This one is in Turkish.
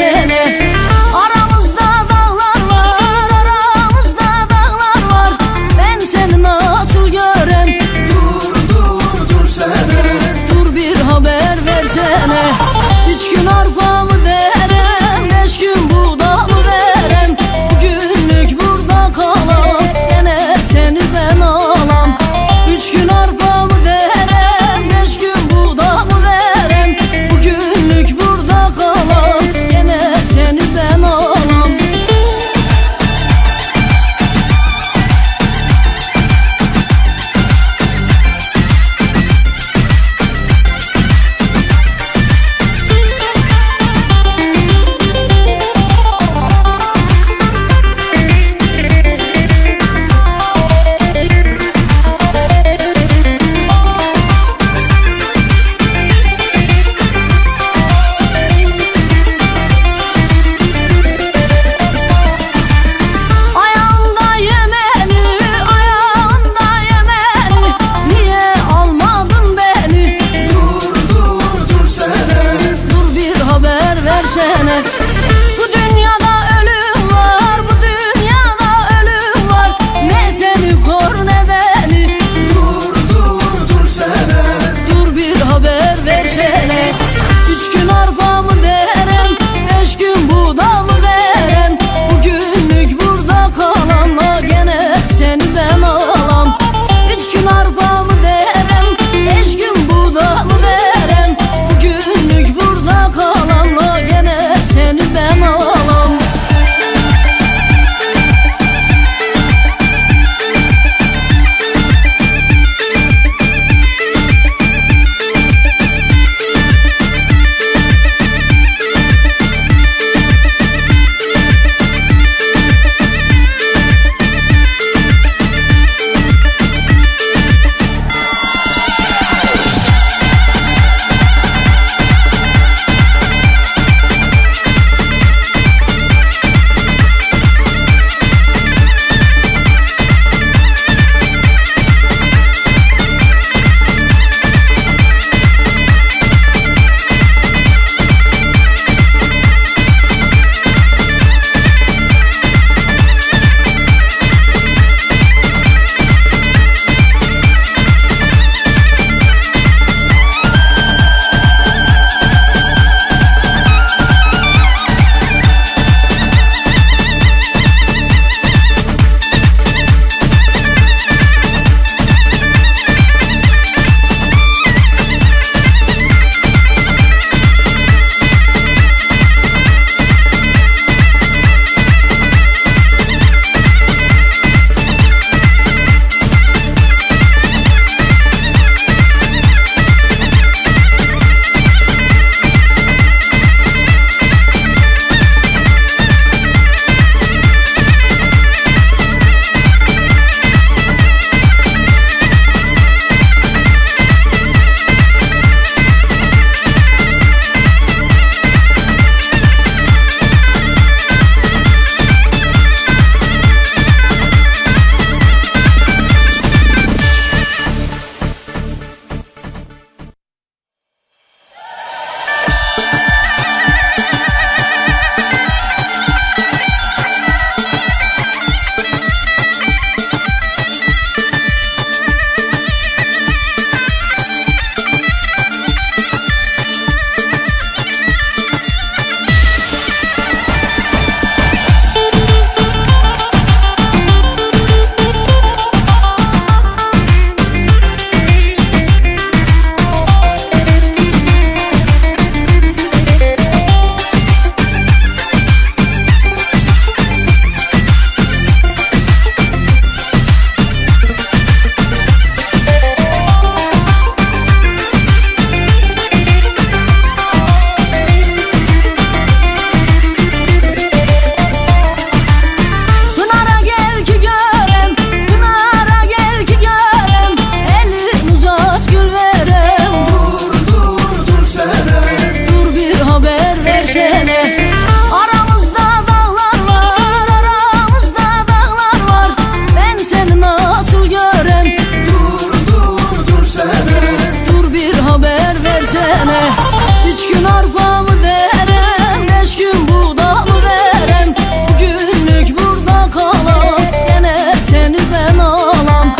köşene Aramızda dağlar var, aramızda dağlar var. Ben seni nasıl görem? Dur, dur, dur sene. Dur bir haber versene. Üç gün arpa gene Üç gün arpa